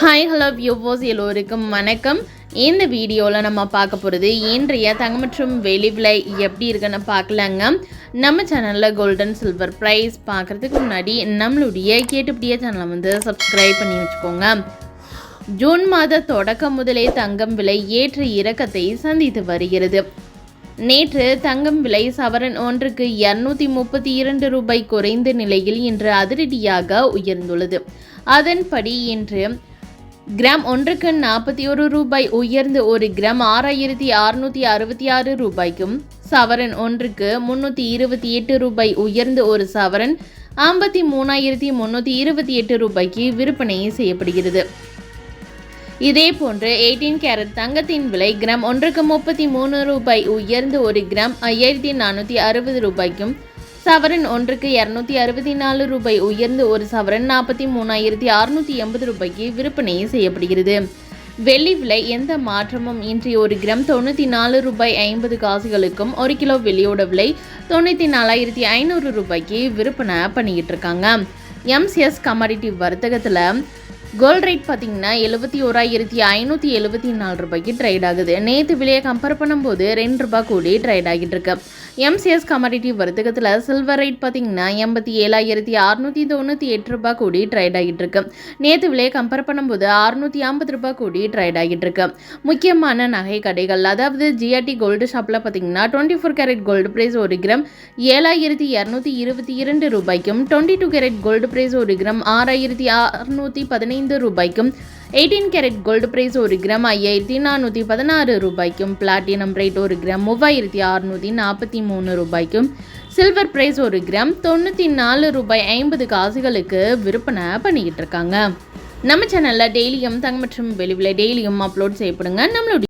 Hi hello வியூவோஸ் எல்லோருக்கும் வணக்கம். இந்த வீடியோவில் நம்ம பார்க்க போகிறது இன்றைய தங்கம் மற்றும் வெளி விலை எப்படி இருக்குன்னு பார்க்கலாங்க. நம்ம சேனலில் கோல்டன் சில்வர் ப்ரைஸ் பார்க்குறதுக்கு முன்னாடி நம்மளுடைய கேட்டுப்படியே சேனலை வந்து சப்ஸ்கிரைப் பண்ணி வச்சுக்கோங்க. ஜூன் மாத தொடக்கம் முதலே தங்கம் விலை ஏற்ற இறக்கத்தை சந்தித்து வருகிறது. நேற்று தங்கம் விலை சவரன் ஒன்றுக்கு இரநூத்தி முப்பத்தி இரண்டு ரூபாய் குறைந்த நிலையில் இன்று அதிரடியாக உயர்ந்துள்ளது. அதன்படி இன்று கிராம் ஒன்றுக்கு நாற்பத்தி ஒரு ரூபாய் உயர்ந்து ஒரு கிராம் ஆறாயிரத்தி அறுநூத்தி அறுபத்தி ஆறு ரூபாய்க்கும் சவரன் ஒன்றுக்கு முன்னூற்றி இருபத்தி எட்டு ரூபாய் உயர்ந்து ஒரு சவரன் ஐம்பத்தி மூணாயிரத்தி முன்னூற்றி இருபத்தி எட்டு ரூபாய்க்கு விற்பனை செய்யப்படுகிறது. இதே போன்று எயிட்டீன் கேரட் தங்கத்தின் விலை கிராம் ஒன்றுக்கு முப்பத்தி மூணு ரூபாய் உயர்ந்து ஒரு கிராம் ஐயாயிரத்தி நானூற்றி அறுபது ரூபாய்க்கும் சவரன் ஒன்றுக்கு இரநூத்தி அறுபத்தி நாலு ரூபாய் உயர்ந்து ஒரு சவரன் நாற்பத்தி மூணாயிரத்தி அறுநூத்தி எண்பது ரூபாய்க்கு விற்பனை செய்யப்படுகிறது. வெள்ளி விலை எந்த மாற்றமும் இன்றி ஒரு கிராம் தொண்ணூற்றி நாலு ரூபாய் ஐம்பது காசுகளுக்கும் ஒரு கிலோ வெள்ளியோட விலை தொண்ணூற்றி நாலாயிரத்தி ஐநூறு ரூபாய்க்கு விற்பனை பண்ணிக்கிட்டு இருக்காங்க. எம்சிஎஸ் கமாடிட்டி வர்த்தகத்தில் கோல்ட் ரேட் பார்த்தீங்கன்னா எழுபத்தி ஓராயிரத்தி ஐநூற்றி எழுபத்தி நாலு ரூபாய்க்கு ட்ரேட் ஆகுது. நேற்று விலையை கம்பேர் பண்ணும்போது ரெண்டு ரூபாய் கூடி ட்ரேட் ஆகிட்டு இருக்கு எம்சிஎஸ் கமாடிட்டி வர்த்தகத்தில் சில்வர் ரேட் பார்த்தீங்கன்னா எண்பத்தி ஏழாயிரத்தி அறுநூற்றி தொண்ணூற்றி எட்டு ரூபாய் கூடி ட்ரேட் ஆகிட்டு இருக்கு நேற்று விலையை கம்பேர் பண்ணும்போது அறுநூற்றி ஐம்பது ரூபாய் கூடி ட்ரேட் ஆகிட்டு இருக்கு முக்கியமான நகை கடைகள் அதாவது ஜிஆர்டி கோல்டு ஷாப்பில் பார்த்தீங்கன்னா twenty four carat gold price ஒரு கிராம் ஏழாயிரத்தி இரநூத்தி இருபத்தி இரண்டு ரூபாய்க்கும் twenty two carat gold price ஒரு கிராம் ஆறாயிரத்தி அறுநூற்றி பதினைந்து ரூபாய்க்கும் எயிட்டீன் கேரட் கோல்டு பிரைஸ் ஒரு கிராம் ஐயாயிரத்தி நானூற்றி பதினாறு ரூபாய்க்கும் பிளாட்டினம் ரேட் ஒரு கிராம் மூவாயிரத்தி அறுநூற்றி நாற்பத்தி மூணு ரூபாய்க்கும் சில்வர் பிரைஸ் ஒரு கிராம் தொண்ணூற்றி நாலு ரூபாய் ஐம்பது காசுகளுக்கு விற்பனை பண்ணிக்கிட்டு இருக்காங்க. நம்ம சேனலில் டெய்லியும் தங்க மற்றும் வெளிவிலை டெய்லியும் அப்லோட் செய்யப்படுங்க. நம்மளுடைய